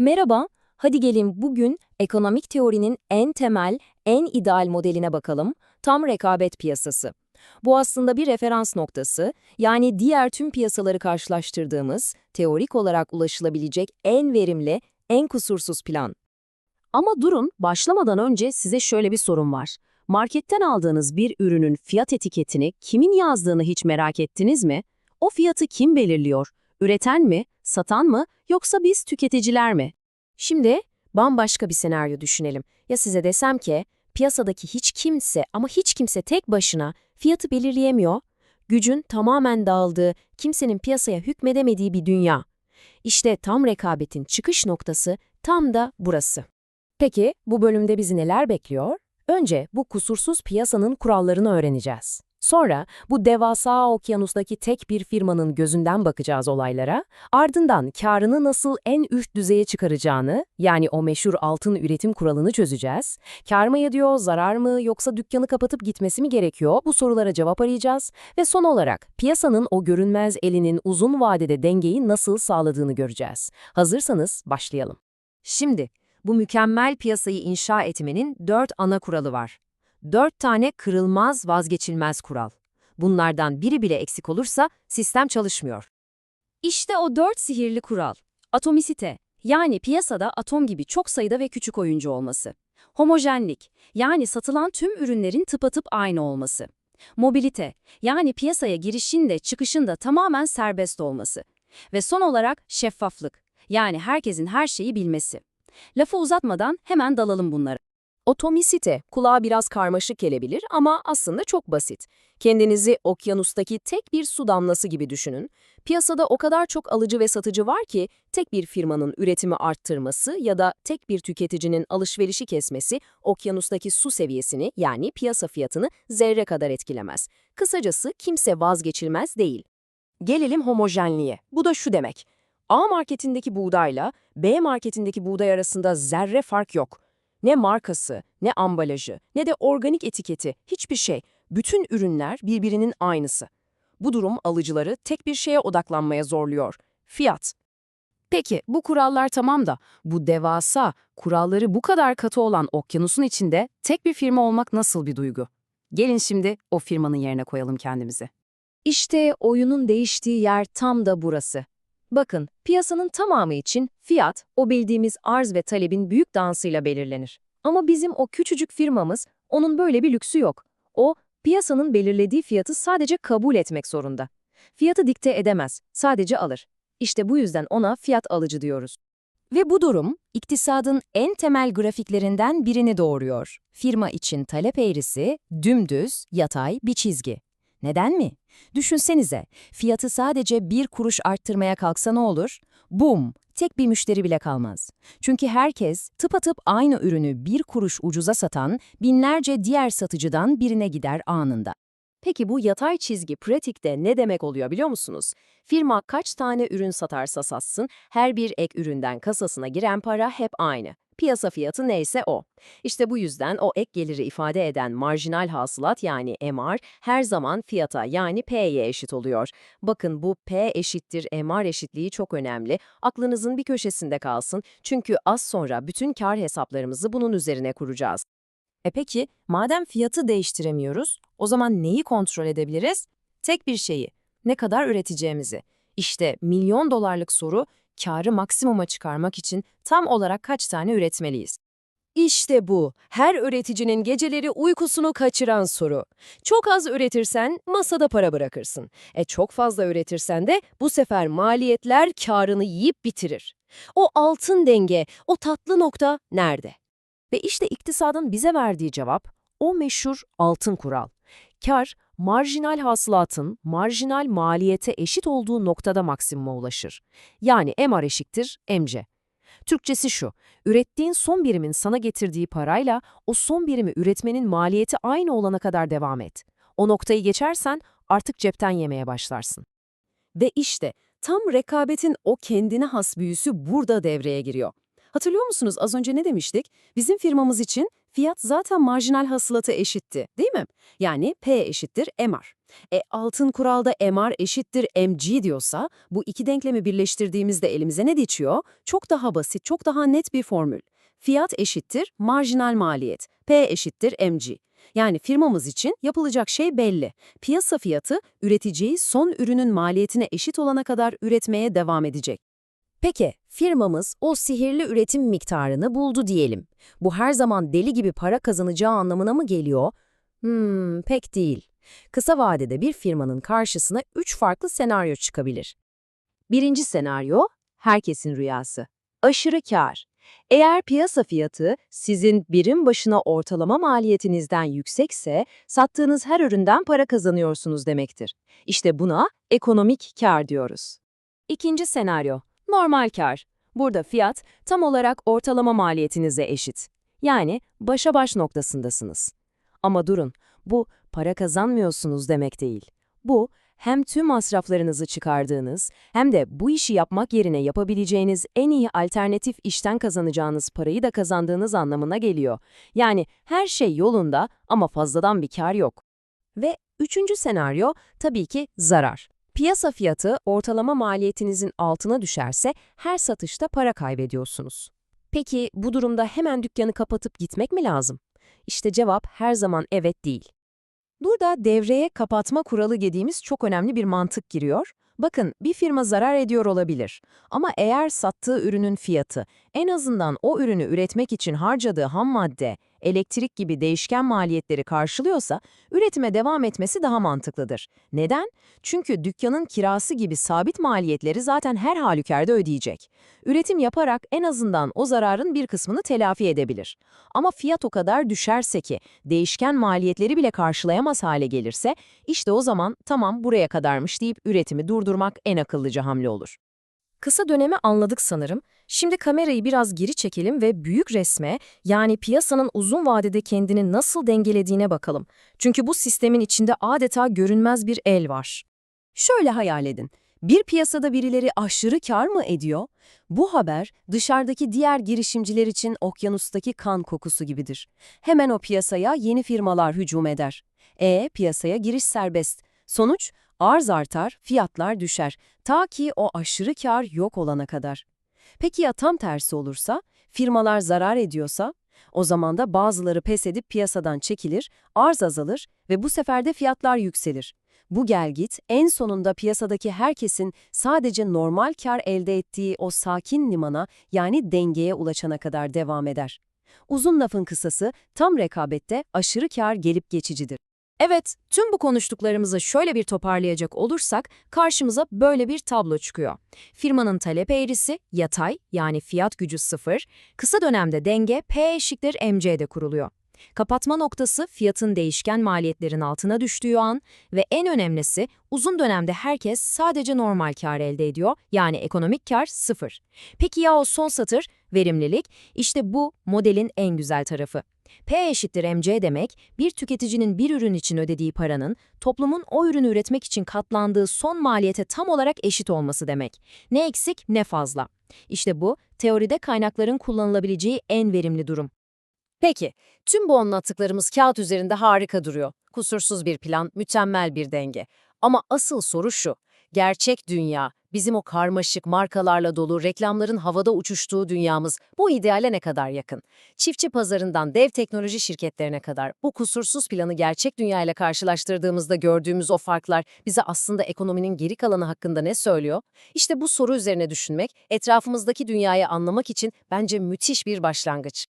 Merhaba, hadi gelin bugün ekonomik teorinin en temel, en ideal modeline bakalım, tam rekabet piyasası. Bu aslında bir referans noktası, yani diğer tüm piyasaları karşılaştırdığımız, teorik olarak ulaşılabilecek en verimli, en kusursuz plan. Ama durun, başlamadan önce size şöyle bir sorun var. Marketten aldığınız bir ürünün fiyat etiketini kimin yazdığını hiç merak ettiniz mi? O fiyatı kim belirliyor? Üreten mi, satan mı, yoksa biz tüketiciler mi? Şimdi bambaşka bir senaryo düşünelim. Ya size desem ki, piyasadaki hiç kimse ama hiç kimse tek başına fiyatı belirleyemiyor, gücün tamamen dağıldığı, kimsenin piyasaya hükmedemediği bir dünya. İşte tam rekabetin çıkış noktası tam da burası. Peki bu bölümde bizi neler bekliyor? Önce bu kusursuz piyasanın kurallarını öğreneceğiz. Sonra bu devasa okyanustaki tek bir firmanın gözünden bakacağız olaylara, ardından karını nasıl en üst düzeye çıkaracağını, yani o meşhur altın üretim kuralını çözeceğiz. Kar mı ediyor, zarar mı yoksa dükkanı kapatıp gitmesi mi gerekiyor? Bu sorulara cevap arayacağız ve son olarak piyasanın o görünmez elinin uzun vadede dengeyi nasıl sağladığını göreceğiz. Hazırsanız başlayalım. Şimdi bu mükemmel piyasayı inşa etmenin dört ana kuralı var. Dört tane kırılmaz vazgeçilmez kural. Bunlardan biri bile eksik olursa sistem çalışmıyor. İşte o dört sihirli kural. Atomisite, yani piyasada atom gibi çok sayıda ve küçük oyuncu olması. Homojenlik, yani satılan tüm ürünlerin tıpatıp aynı olması. Mobilite, yani piyasaya girişin de çıkışın da tamamen serbest olması. Ve son olarak şeffaflık, yani herkesin her şeyi bilmesi. Lafı uzatmadan hemen dalalım bunlara. Otomisite, kulağa biraz karmaşık gelebilir ama aslında çok basit. Kendinizi okyanustaki tek bir su damlası gibi düşünün. Piyasada o kadar çok alıcı ve satıcı var ki tek bir firmanın üretimi arttırması ya da tek bir tüketicinin alışverişi kesmesi okyanustaki su seviyesini yani piyasa fiyatını zerre kadar etkilemez. Kısacası kimse vazgeçilmez değil. Gelelim homojenliğe. Bu da şu demek. A marketindeki buğdayla B marketindeki buğday arasında zerre fark yok. Ne markası, ne ambalajı, ne de organik etiketi, hiçbir şey. Bütün ürünler birbirinin aynısı. Bu durum alıcıları tek bir şeye odaklanmaya zorluyor. Fiyat. Peki bu kurallar tamam da bu devasa, kuralları bu kadar katı olan okyanusun içinde tek bir firma olmak nasıl bir duygu? Gelin şimdi o firmanın yerine koyalım kendimizi. İşte oyunun değiştiği yer tam da burası. Bakın, piyasanın tamamı için fiyat, o bildiğimiz arz ve talebin büyük dansıyla belirlenir. Ama bizim o küçücük firmamız, onun böyle bir lüksü yok. O, piyasanın belirlediği fiyatı sadece kabul etmek zorunda. Fiyatı dikte edemez, sadece alır. İşte bu yüzden ona fiyat alıcı diyoruz. Ve bu durum, iktisadın en temel grafiklerinden birini doğuruyor. Firma için talep eğrisi, dümdüz, yatay bir çizgi. Neden mi? Düşünsenize, fiyatı sadece bir kuruş arttırmaya kalksa ne olur? Bum! Tek bir müşteri bile kalmaz. Çünkü herkes tıpatıp aynı ürünü bir kuruş ucuza satan binlerce diğer satıcıdan birine gider anında. Peki bu yatay çizgi pratikte ne demek oluyor biliyor musunuz? Firma kaç tane ürün satarsa satsın, her bir ek üründen kasasına giren para hep aynı. Piyasa fiyatı neyse o. İşte bu yüzden o ek geliri ifade eden marjinal hasılat yani MR her zaman fiyata yani P'ye eşit oluyor. Bakın bu P eşittir MR eşitliği çok önemli. Aklınızın bir köşesinde kalsın çünkü az sonra bütün kar hesaplarımızı bunun üzerine kuracağız. E peki, madem fiyatı değiştiremiyoruz, o zaman neyi kontrol edebiliriz? Tek bir şeyi, ne kadar üreteceğimizi. İşte milyon dolarlık soru, karı maksimuma çıkarmak için tam olarak kaç tane üretmeliyiz? İşte bu, her üreticinin geceleri uykusunu kaçıran soru. Çok az üretirsen masada para bırakırsın. E çok fazla üretirsen de bu sefer maliyetler karını yiyip bitirir. O altın denge, o tatlı nokta nerede? Ve işte iktisadın bize verdiği cevap o meşhur altın kural. Kar, marjinal hasılatın marjinal maliyete eşit olduğu noktada maksimuma ulaşır. Yani MR eşittir MC. Türkçesi şu, ürettiğin son birimin sana getirdiği parayla o son birimi üretmenin maliyeti aynı olana kadar devam et. O noktayı geçersen artık cepten yemeye başlarsın. Ve işte tam rekabetin o kendine has büyüsü burada devreye giriyor. Hatırlıyor musunuz az önce ne demiştik? Bizim firmamız için fiyat zaten marjinal hasılatı eşitti, değil mi? Yani P eşittir MR. E altın kuralda MR eşittir MG diyorsa bu iki denklemi birleştirdiğimizde elimize ne geçiyor? Çok daha basit, çok daha net bir formül. Fiyat eşittir marjinal maliyet. P eşittir MG. Yani firmamız için yapılacak şey belli. Piyasa fiyatı üreteceği son ürünün maliyetine eşit olana kadar üretmeye devam edecek. Peki, firmamız o sihirli üretim miktarını buldu diyelim. Bu her zaman deli gibi para kazanacağı anlamına mı geliyor? Hmm, pek değil. Kısa vadede bir firmanın karşısına üç farklı senaryo çıkabilir. Birinci senaryo, herkesin rüyası. Aşırı kar. Eğer piyasa fiyatı sizin birim başına ortalama maliyetinizden yüksekse, sattığınız her üründen para kazanıyorsunuz demektir. İşte buna ekonomik kar diyoruz. İkinci senaryo, normal kar. Burada fiyat tam olarak ortalama maliyetinize eşit. Yani başa baş noktasındasınız. Ama durun, bu para kazanmıyorsunuz demek değil. Bu hem tüm masraflarınızı çıkardığınız hem de bu işi yapmak yerine yapabileceğiniz en iyi alternatif işten kazanacağınız parayı da kazandığınız anlamına geliyor. Yani her şey yolunda ama fazladan bir kar yok. Ve üçüncü senaryo tabii ki zarar. Piyasa fiyatı ortalama maliyetinizin altına düşerse her satışta para kaybediyorsunuz. Peki bu durumda hemen dükkanı kapatıp gitmek mi lazım? İşte cevap her zaman evet değil. Burada devreye kapatma kuralı dediğimiz çok önemli bir mantık giriyor. Bakın bir firma zarar ediyor olabilir ama eğer sattığı ürünün fiyatı en azından o ürünü üretmek için harcadığı ham madde, elektrik gibi değişken maliyetleri karşılıyorsa üretime devam etmesi daha mantıklıdır. Neden? Çünkü dükkanın kirası gibi sabit maliyetleri zaten her halükarda ödeyecek. Üretim yaparak en azından o zararın bir kısmını telafi edebilir. Ama fiyat o kadar düşerse ki değişken maliyetleri bile karşılayamaz hale gelirse işte o zaman tamam buraya kadarmış deyip üretimi durdurmak en akıllıca hamle olur. Kısa dönemi anladık sanırım. Şimdi kamerayı biraz geri çekelim ve büyük resme, yani piyasanın uzun vadede kendini nasıl dengelediğine bakalım. Çünkü bu sistemin içinde adeta görünmez bir el var. Şöyle hayal edin. Bir piyasada birileri aşırı kar mı ediyor? Bu haber dışarıdaki diğer girişimciler için okyanustaki kan kokusu gibidir. Hemen o piyasaya yeni firmalar hücum eder. E piyasaya giriş serbest. Sonuç arz artar, fiyatlar düşer. Ta ki o aşırı kar yok olana kadar. Peki ya tam tersi olursa? Firmalar zarar ediyorsa? O zaman da bazıları pes edip piyasadan çekilir, arz azalır ve bu sefer de fiyatlar yükselir. Bu gelgit en sonunda piyasadaki herkesin sadece normal kar elde ettiği o sakin limana yani dengeye ulaşana kadar devam eder. Uzun lafın kısası tam rekabette aşırı kar gelip geçicidir. Evet, tüm bu konuştuklarımızı şöyle bir toparlayacak olursak karşımıza böyle bir tablo çıkıyor. Firmanın talep eğrisi yatay yani fiyat gücü sıfır, kısa dönemde denge P eşittir MC'de kuruluyor. Kapatma noktası fiyatın değişken maliyetlerin altına düştüğü an ve en önemlisi uzun dönemde herkes sadece normal kar elde ediyor yani ekonomik kar sıfır. Peki ya o son satır verimlilik işte bu modelin en güzel tarafı. P eşittir MC demek, bir tüketicinin bir ürün için ödediği paranın, toplumun o ürünü üretmek için katlandığı son maliyete tam olarak eşit olması demek. Ne eksik ne fazla. İşte bu, teoride kaynakların kullanılabileceği en verimli durum. Peki, tüm bu anlattıklarımız kağıt üzerinde harika duruyor. Kusursuz bir plan, mükemmel bir denge. Ama asıl soru şu, gerçek dünya, bizim o karmaşık markalarla dolu reklamların havada uçuştuğu dünyamız bu ideale ne kadar yakın? Çiftçi pazarından dev teknoloji şirketlerine kadar bu kusursuz planı gerçek dünyayla karşılaştırdığımızda gördüğümüz o farklar bize aslında ekonominin geri kalanı hakkında ne söylüyor? İşte bu soru üzerine düşünmek, etrafımızdaki dünyayı anlamak için bence müthiş bir başlangıç.